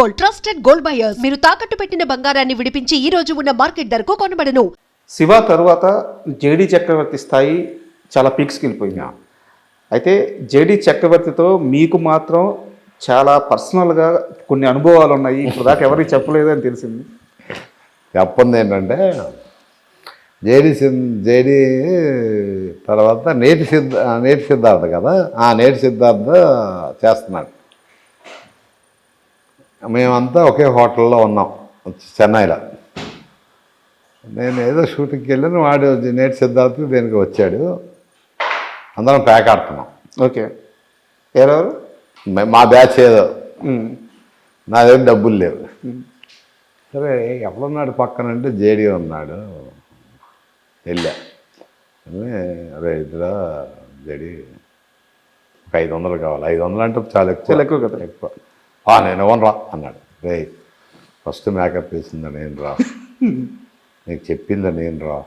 Gold trusted gold buyers. మీరు తాకట్టు పెట్టిన బంగారాన్ని విడిపించి ఈ రోజు ఉన్న మార్కెట్ ధరకు కొనబడను. శివ తరువాత జేడి చక్రవర్తి స్థాయి చాలా పీక్స్కి వెళ్ళిపోయింది. అయితే జేడి చక్రవర్తితో మీకు మాత్రం చాలా పర్సనల్గా కొన్ని అనుభవాలు ఉన్నాయి. ఇప్పుడు దాకా ఎవరికి చెప్పలేదని తెలిసింది. చెప్పంది ఏంటంటే జేడి సిద్ జేడి తర్వాత నేటి సిద్ధ నేటి సిద్ధార్థ కదా? ఆ నేటి సిద్ధార్థ చేస్తున్నాడు. మేమంతా ఒకే హోటల్లో ఉన్నాం చెన్నైలో. నేను ఏదో షూటింగ్కి వెళ్ళాను వాడు నేటి సిద్ధార్థ దేనికి వచ్చాడు. అందరం ప్యాక్ ఆడుతున్నాం. ఓకే. ఎవరెవరు? మే- బ్యాచ్ ఏదో. నా దగ్గర డబ్బులు లేవు. సరే ఎవడున్నాడు పక్కన అంటే జేడీ ఉన్నాడు. వెళ్ళా. అరే ఇద్దరా జేడీ. ఒక ఐదు వందలు కావాలి. ఐదు వందలు అంటే చాలా ఎక్కువ. చాలా ఎక్కువ కదా. ఎక్కువ. "ఆ, నేను ఇవ్వనురా అన్నాడు. రే ఫస్ట్ మేకప్ వేసిందా నేను రా. నీకు చెప్పిందా నేను రా.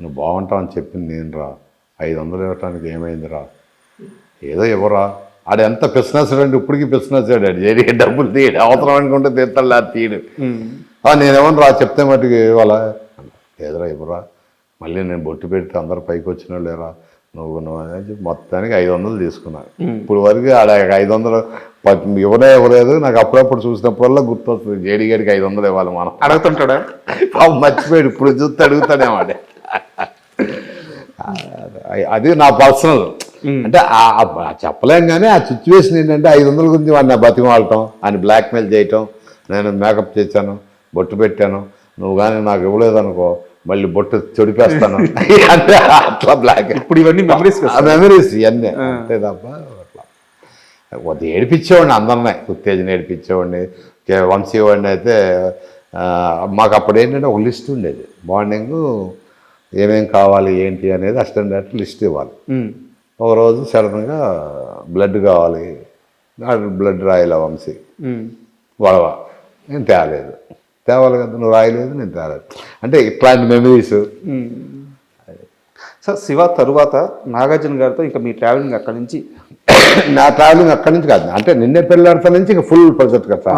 నువ్వు బాగుంటావు అని చెప్పింది నేను రా. ఐదు వందలు ఇవ్వటానికి ఏమైందిరా ఏదో ఇవ్వరా. ఆడు ఎంత బిజినెస్ ఇప్పటికీ పిసినాసాడు ఆడు డబ్బులు తీయడు. అవసరం అనుకుంటే తీస్తాడు లేదా తీయడు. నేనేమన్నా రా చెప్తే మటుకు ఇవ్వాలా? ఏదరా ఇవ్వరా. మళ్ళీ నేను బొట్టు పెడితే అందరు పైకి వచ్చిన లేరా నువ్వు నువ్వు మొత్తానికి ఐదు వందలు తీసుకున్నాను ఇప్పుడు వరకు ఆడ ఐదు వందలు ఇవ్వనే ఇవ్వలేదు. నాకు అప్పుడప్పుడు చూసినప్పుడల్లా గుర్తొస్తుంది. జేడీ గారికి ఐదు వందలు ఇవ్వాలి మనం. అడుగుతుంటాడా? మర్చిపోయాడు. ఇప్పుడు చూస్తే అడుగుతాడేమాడే అది నా పర్సనల్. అంటే చెప్పలేం కానీ ఆ సిచ్యువేషన్ ఏంటంటే ఐదు వందల గురించి వాడిని బతిమాలటం ఆయన బ్లాక్మెయిల్ చేయటం నేను మేకప్ చేశాను బొట్టు పెట్టాను. నువ్వు కానీ నాకు ఇవ్వలేదు అనుకో మళ్ళీ బొట్టు చెడిపేస్తాను అంటే అట్లా బ్లాక్ ఇప్పుడు ఇవన్నీ మెమరీస్ మెమరీస్ ఇవన్నీ. అంతే తప్ప అట్లా. ఏడిపించేవాడిని అందరినీ. ఉత్తేజన ఏడిపించేవాడిని. వంశీవాడిని అయితే మాకు అప్పుడు ఏంటంటే ఒక లిస్ట్ ఉండేది. మార్నింగ్ ఏమేం కావాలి ఏంటి అనేది అసిస్టెంట్ డైరెక్టర్ లిస్ట్ ఇవ్వాలి. ఉమ్. ఒక రోజు సడన్గా బ్లడ్ కావాలి. బ్లడ్ రాయాల వంశీ. గొడవ నేను తేలేదు. తేవాలి కదా నువ్వు రాయలేదు నేను తేలేదు. అంటే ఇట్లాంటి మెమరీస్. సార్ శివ తరువాత నాగార్జున గారితో ఇంకా మీ ట్రావెలింగ్ అక్కడి నుంచి నా ట్రావెలింగ్ అక్కడి నుంచి కాదు. అంటే నిన్నే పెళ్ళాడతా నుంచి ఇక ఫుల్ ప్రాజెక్ట్ కదా.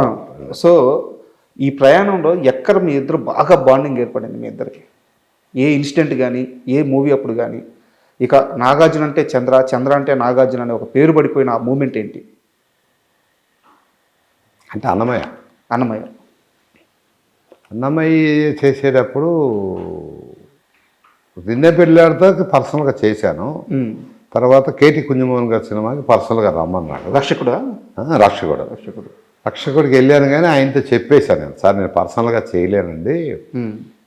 సో ఈ ప్రయాణంలో ఎక్కడ మీ ఇద్దరు బాగా బాండింగ్ ఏర్పడింది మీ ఇద్దరికి? ఏ ఇన్సిడెంట్ కానీ ఏ మూవీ అప్పుడు కానీ ఇక నాగార్జున అంటే చంద్ర చంద్ర అంటే నాగార్జున అనే ఒక పేరు పడిపోయిన ఆ మూమెంట్ ఏంటి? అంటే అన్నమయ్య. అన్నమయ్య. అన్నమయ్య చేసేటప్పుడు నిన్నే పెళ్ళాడితో పర్సనల్గా చేశాను. తర్వాత కేటీ కుంజమోహన్ గారి సినిమాకి పర్సనల్గా రమ్మన్నాడు. రక్షకుడా? రక్షకుడు. రక్షకుడు. రక్షకుడికి వెళ్ళాను కానీ ఆయనతో చెప్పేశాను నేను సార్ నేను పర్సనల్గా చేయలేనండి.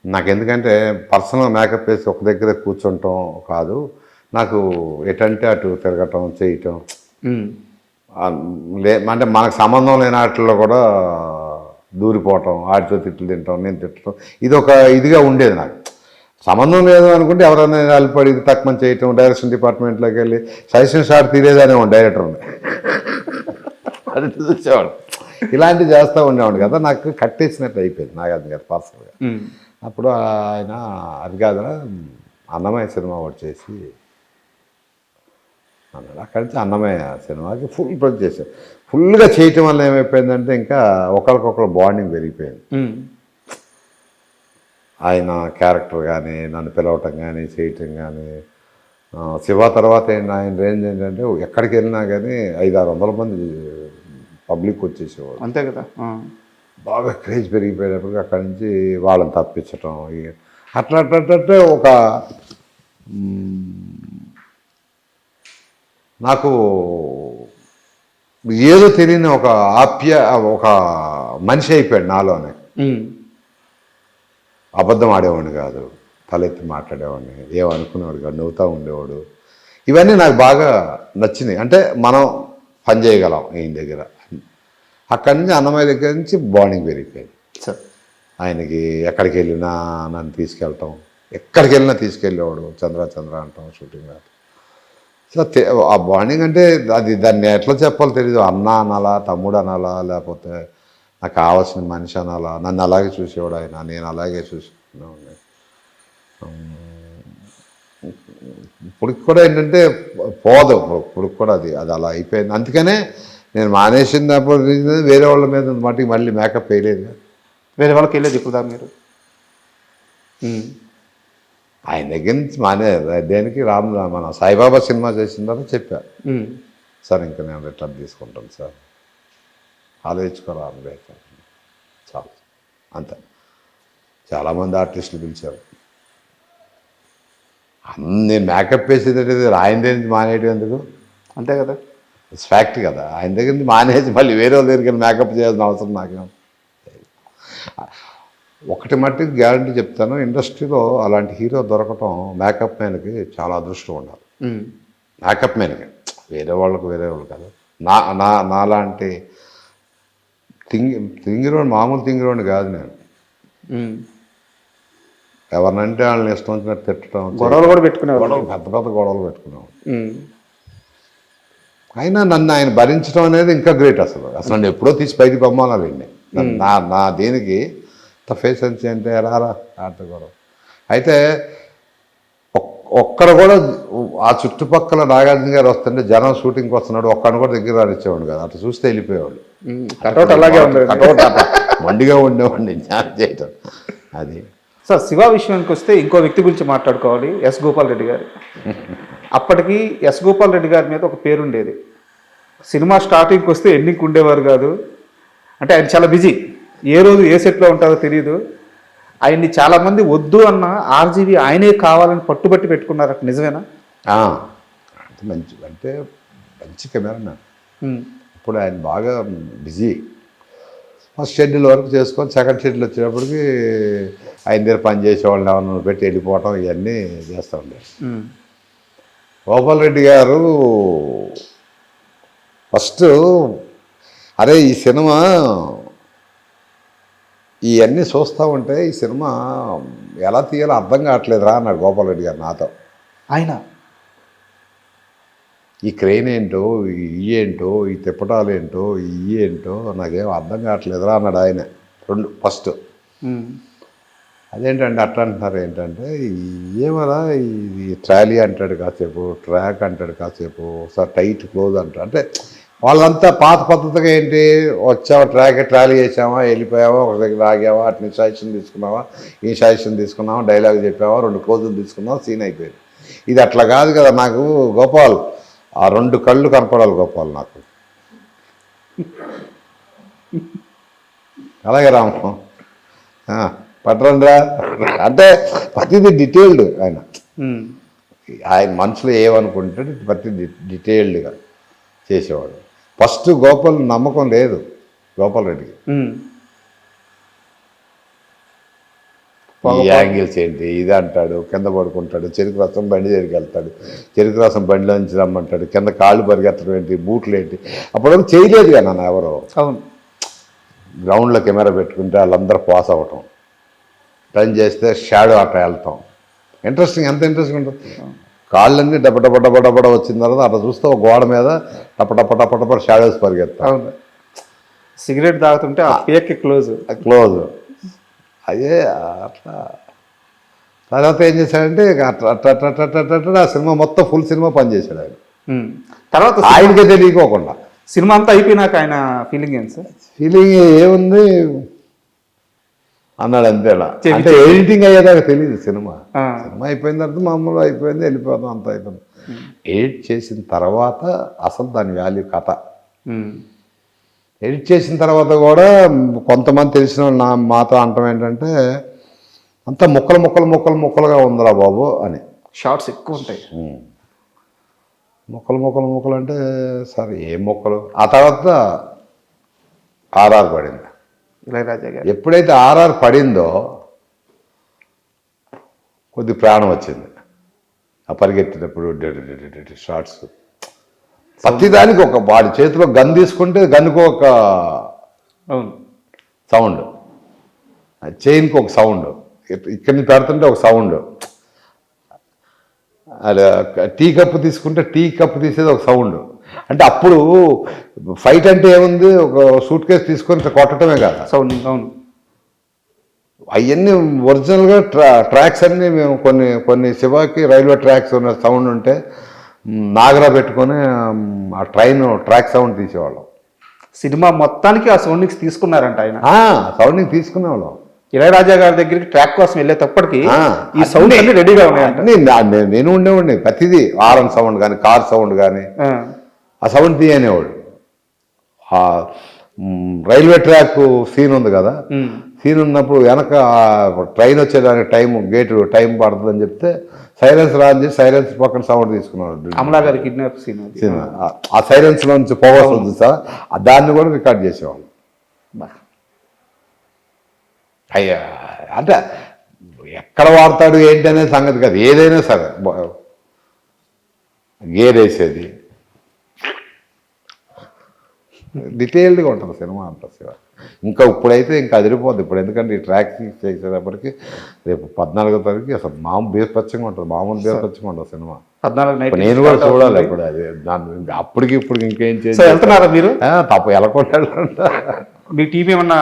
నాకు ఎందుకంటే పర్సనల్ మేకప్ వేసి ఒక దగ్గర కూర్చుంటాం కాదు. నాకు ఎటంటే అటు తిరగటం చేయటం లే అంటే మనకు సంబంధం లేని వాటిల్లో కూడా దూరిపోవటం ఆడితో తిట్లు తింటాం నేను తిట్టడం ఇది ఒక ఇదిగా ఉండేది నాకు. సంబంధం లేదు అనుకుంటే ఎవరైనా ఇది తక్కువ చేయటం డైరెక్షన్ డిపార్ట్మెంట్లోకి వెళ్ళి సజెషన్ షాట్ తీరేదనే డైరెక్టర్ ఉంది అది చూసేవాడు. ఇలాంటివి చేస్తూ ఉండేవాడు కదా నాకు కట్టేసినట్టు అయిపోయింది నాగార్జున గారు పర్సనల్గా. అప్పుడు ఆయన అది కాదురా అన్నమయ్య సినిమా ఒకటి చేసి అన్నాడు. అక్కడి నుంచి అన్నమయ్య సినిమాకి ఫుల్ ప్రొడ్యూస్ చేశారు. ఫుల్గా చేయటం వల్ల ఏమైపోయిందంటే ఇంకా ఒకరికొకరు బాండింగ్ పెరిగిపోయింది. ఆయన క్యారెక్టర్ కానీ నన్ను పిలవటం కానీ చేయటం కానీ శివ తర్వాత ఆయన రేంజ్ ఏంటంటే ఎక్కడికి వెళ్ళినా కానీ ఐదు ఆరు వందల మంది పబ్లిక్ వచ్చేసేవాడు అంతే కదా. బాగా క్రేజ్ పెరిగిపోయినప్పుడు అక్కడి నుంచి వాళ్ళని తప్పించటం అట్లా అట్లా అట్లా అట్లా ఒక నాకు ఏదో తెలియని ఒక ఆప్య ఒక మనిషి అయిపోయాడు నాలోనే. అబద్ధం ఆడేవాడిని కాదు తలెత్తి మాట్లాడేవాడిని ఏమనుకునేవాడు కాదు నవ్వుతూ ఉండేవాడు. ఇవన్నీ నాకు బాగా నచ్చినాయి. అంటే మనం పని చేయగలం ఈయన దగ్గర. అక్కడి నుంచి అన్నమయ్య దగ్గర నుంచి బాండింగ్ పెరిగిపోయింది. ఆయనకి ఎక్కడికి వెళ్ళినా నన్ను తీసుకెళ్ళటం ఎక్కడికి వెళ్ళినా తీసుకెళ్ళేవాడు చంద్ర చంద్ర అంటాం షూటింగ్ సో ఆ బాండింగ్ అంటే అది దాన్ని ఎట్లా చెప్పాలో తెలియదు అన్న అనాలా తమ్ముడు అనాలా లేకపోతే నాకు కావాల్సిన మనిషి అనాలా నన్ను అలాగే చూసేవాడు ఆయన నేను అలాగే చూసుకున్నాను ఇప్పటికి కూడా ఏంటంటే పోదు ఇప్పుడు కూడా అది అది అలా అయిపోయింది. అందుకనే నేను మానేసినప్పుడు వేరే వాళ్ళ మీద మటుకు మళ్ళీ మేకప్ వేయలేదు. వేరే వాళ్ళకి వెళ్ళేది ఇప్పుడు మీరు ఆయన దగ్గర నుంచి మానే దేనికి? రామ్ మన సాయిబాబా సినిమా చేసిన తర్వాత చెప్పా. సార్ ఇంకా నేను రిటర్న్ తీసుకుంటాను సార్. ఆలోచించుకోరా అనుభవం చాలు. అంతే. చాలామంది ఆర్టిస్టులు పిలిచారు. అన్ని నేను మేకప్ వేసేది ఆయన దగ్గర నుంచి మానేయడం ఎందుకు? అంతే కదా. ఇట్స్ ఫ్యాక్ట్ కదా. ఆయన దగ్గర నుంచి మానేసి మళ్ళీ వేరే వాళ్ళ దగ్గరికి మేకప్ చేయాల్సిన అవసరం నాకేం? ఒకటి మట్టి గ్యారంటీ చెప్తాను. ఇండస్ట్రీలో అలాంటి హీరో దొరకటం మేకప్ మ్యాన్కి చాలా అదృష్టం ఉండాలి. మేకప్ మ్యాన్కి. వేరే వాళ్ళకు వేరే వాళ్ళు కాదు. నా నా నాలాంటి తింగి తింగిరోడు మామూలు తింగిరోడు కాదు నేను. ఎవరినంటే వాళ్ళని ఇష్టం వచ్చినట్టు తిట్టడం గొడవలు కూడా పెట్టుకునేవాళ్ళు గొడవలు పెద్ద పెద్ద గొడవలు పెట్టుకున్నాం. అయినా నన్ను ఆయన భరించడం అనేది ఇంకా గ్రేట్ అసలు. అసలు నన్ను ఎప్పుడో తీసి పైకి పంపాలండి నా నా దేనికి ఇంత ఫేస్ అని అంటే రారా ఆట గొడవ. అయితే ఒక్- ఒక్కడ కూడా ఆ చుట్టుపక్కల నాగార్జున గారు వస్తుంటే జనం షూటింగ్కి వస్తున్నాడు. ఒక్కడిని కూడా దగ్గర రానిచ్చేవాడు కదా. అటు చూస్తే వెళ్ళిపోయేవాడు. కటౌట్ అలాగే ఉండేది. కటౌట్ మండిగా ఉండేవాడిని. జ్ఞానం చేయటం. అది. సార్ శివ విషయానికి వస్తే ఇంకో వ్యక్తి గురించి మాట్లాడుకోవాలి. ఎస్ గోపాల్ రెడ్డి గారు. అప్పటికి ఎస్ గోపాల్ రెడ్డి గారి మీద ఒక పేరు ఉండేది. సినిమా స్టార్టింగ్కి వస్తే ఎండింగ్కి ఉండేవారు కాదు. అంటే ఆయన చాలా బిజీ ఏ రోజు ఏ సెట్లో ఉంటారో తెలియదు ఆయన్ని చాలామంది వద్దు అన్న ఆర్జీవి ఆయనే కావాలని పట్టుబట్టి పెట్టుకున్నారు అక్కడ నిజమేనా మంచి అంటే మంచి కెమెరా. ఇప్పుడు ఆయన బాగా బిజీ. ఫస్ట్ షెడ్యూల్ వరకు చేసుకొని సెకండ్ షెడ్యూల్ వచ్చేటప్పటికి ఆయన దగ్గర పని చేసేవాళ్ళని ఎవరిని పెట్టి వెళ్ళిపోవటం ఇవన్నీ చేస్తూ ఉండేది ఉమ్. గోపాల్ రెడ్డి గారు ఫస్ట్ అరే ఈ సినిమా ఇవన్నీ చూస్తూ ఉంటే ఈ సినిమా ఎలా తీయాలో అర్థం కావట్లేదురా అన్నాడు గోపాల్ రెడ్డి గారు నాతో. ఆయన? ఈ క్రెయిన్ ఏంటో ఈ ఏంటో ఈ తిప్పటాలు ఏంటో ఈ ఏంటో నాకేం అర్థం కావట్లేదురా అన్నాడు ఆయన రెండు ఫస్ట్. అదేంటంటే అట్లా అంటున్నారు ఏంటంటే ఏమరా ఇది ట్రాలీ అంటాడు కాసేపు ట్రాక్ అంటాడు కాసేపు ఒకసారి టైట్ క్లోజ్ అంటాడు. అంటే వాళ్ళంతా పాత పద్ధతిగా ఏంటి? వచ్చావా ట్రాక్ ట్రాలీ చేసావా వెళ్ళిపోయావా ఒక దగ్గర ఆగావా అట్ని సజెషన్ తీసుకున్నావా ఈ సజెషన్ తీసుకున్నావా డైలాగ్ చెప్పావా రెండు క్లోజులు తీసుకున్నావా సీన్ అయిపోయింది. ఇది అట్లా కాదు కదా నాకు గోపాల్. ఆ రెండు కళ్ళు కనపడాలి గోపాల్ నాకు. అలాగే రాము. పట్టరండ్రా. అంటే ప్రతిదీ డీటెయిల్డ్ ఆయన. ఆయన మనసులో ఏమనుకుంటాడు ప్రతి డీటెయిల్డ్గా చేసేవాడు. ఫస్ట్ గోపాల్ నమ్మకం లేదు గోపాల్ రెడ్డికి. ఈ యాంగిల్స్ ఏంటి? ఇది అంటాడు కింద పడుకుంటాడు చెరుకు రసం బండి దగ్గరికి వెళ్తాడు చెరుకు రసం బండిలో నుంచి రమ్మంటాడు కింద కాళ్ళు పరిగెత్తడం ఏంటి బూట్లు ఏంటి? అప్పుడు చేయలేదు కదా నన్ను ఎవరు. అవును. గ్రౌండ్లో కెమెరా పెట్టుకుంటే వాళ్ళందరూ పాస్ అవ్వటం. టర్న్ చేస్తే షాడో అట్లా వెళ్తాం. ఇంట్రెస్టింగ్ ఎంత ఇంట్రెస్టింగ్ ఉంటుంది? కాళ్ళన్నీ డబ్బ డబ్బడ వచ్చిన తర్వాత అట్లా చూస్తే ఒక గోడ మీద టప టప టప టప షాడోస్ పరిగెత్తాం. అవును. సిగరెట్ తాగుతుంటే ఆ పేక్కి క్లోజ్. క్లోజ్. అదే అట్లా. తర్వాత ఏం చేశాడంటే ఇక అట్లా అట్లా అట్లా అట్లా అట్లా అట్లా అట్లా ఆ సినిమా మొత్తం ఫుల్ సినిమా పనిచేశాడు ఆయన. తర్వాత ఆయనకే తెలియకోకుండా. సినిమా అంతా అయిపోయినాక ఆయన ఫీలింగ్ ఏంటి సార్? ఫీలింగ్ ఏముంది? అన్నాడు అంతేలా. అంటే ఎడిటింగ్ అయ్యేదాకా తెలియదు సినిమా. సినిమా అయిపోయిన తర్వాత మామూలు అయిపోయింది వెళ్ళిపోతాం అంత అయిపోయింది. ఎడిట్ చేసిన తర్వాత అసలు దాని వాల్యూ కథ. ఎడిట్ చేసిన తర్వాత కూడా కొంతమంది తెలిసిన వాళ్ళు నా మాతో అంటాం ఏంటంటే అంత ముక్కలు ముక్కలు ముక్కలు ముక్కలుగా ఉందిరా బాబు అని. షార్ట్స్ ఎక్కువ ఉంటాయి. ముక్కలు ముక్కలు ముక్కలు అంటే సరే ఏ ముక్కలు? ఆ తర్వాత ఆర్ఆర్ పడింది. ఇళయరాజా గారు ఎప్పుడైతే ఆర్ఆర్ పడిందో కొద్ది ప్రాణం వచ్చింది. ఆ పరిగెత్తినప్పుడు షార్ట్స్ ప్రతిదానికి ఒక వాడి చేతిలో గన్ తీసుకుంటే గన్నుకు ఒక సౌండ్. చైన్కి ఒక సౌండ్. ఇక్కడి నుంచి పెడుతుంటే ఒక సౌండ్. అలా టీ కప్పు తీసుకుంటే టీ కప్పు తీసేది ఒక సౌండ్. అంటే అప్పుడు ఫైట్ అంటే ఏముంది? ఒక సూట్ కేసు తీసుకొని కొట్టడమే కదా. సౌండ్ అవును. అవన్నీ ఒరిజినల్గా ట్రా ట్రాక్స్ అన్నీ మేము కొన్ని కొన్ని శివాకి రైల్వే ట్రాక్స్ ఉన్న సౌండ్ ఉంటే నాగరా పెట్టుకొని ఆ ట్రైన్ ట్రాక్ సౌండ్ తీసేవాళ్ళం. సినిమా మొత్తానికి ఆ సౌండింగ్స్ తీసుకున్నారంట ఆయన. సౌండింగ్ తీసుకునేవాళ్ళం. ఇళయరాజా గారి దగ్గరికి ట్రాక్ కోసం వెళ్ళేటప్పటికి ఈ సౌండ్ అన్ని రెడీగా ఉన్నాయంట. నే- నేను ఉండేవాడిని ప్రతిదీ. ఆరన్ సౌండ్ కానీ కార్ సౌండ్ కానీ ఆ, ఆ సౌండ్ తీయనేవాడు ఆ మ్, రైల్వే ట్రాక్ సీన్ ఉంది కదా? సీన్ ఉన్నప్పుడు వెనక ట్రైన్ వచ్చేదానికి టైం గేటు టైం పడుతుందని చెప్తే సైలెన్స్ రాని సైలెన్స్ పక్కన సౌండ్ తీసుకున్నాడు అమలా గారి కిడ్నాప్ సీన్ సీన్. ఆ- ఆ సైలెన్స్ నుంచి పొగ వస్తుంది సార్. ఆ దాన్ని కూడా రికార్డ్ చేసేవాళ్ళు. అయ్యా అంటే ఎక్కడ వాడతాడు ఏంటి అనే సంగతి కాదు. ఏదైనా సరే గేర్ వేసేది. డీటెయిల్డ్గా ఉంటుంది సినిమా అంతా శివ ఇంకా ఇప్పుడైతే ఇంకా అదిరిపోద్ది ఇప్పుడు ఎందుకంటే ఈ ట్రాక్ చేసేటప్పటికి రేపు పద్నాలుగో తారీఖు అసలు మామూలు బీభత్సంగా ఉంటుంది మామూలు బీభత్సంగా ఉంటుంది సినిమా. పద్నాలుగు నేను కూడా చూడాలి ఇప్పుడు అది. దాని అప్పటికి ఇప్పుడు ఇంకేం చేయాలి సో వెళ్తున్నారా మీరు? తప్ప ఎలా కొట్టాడు మీ టీం ఏమన్నా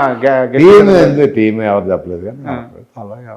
టీం ఎవరు చెప్పలేదు కానీ అలాగే.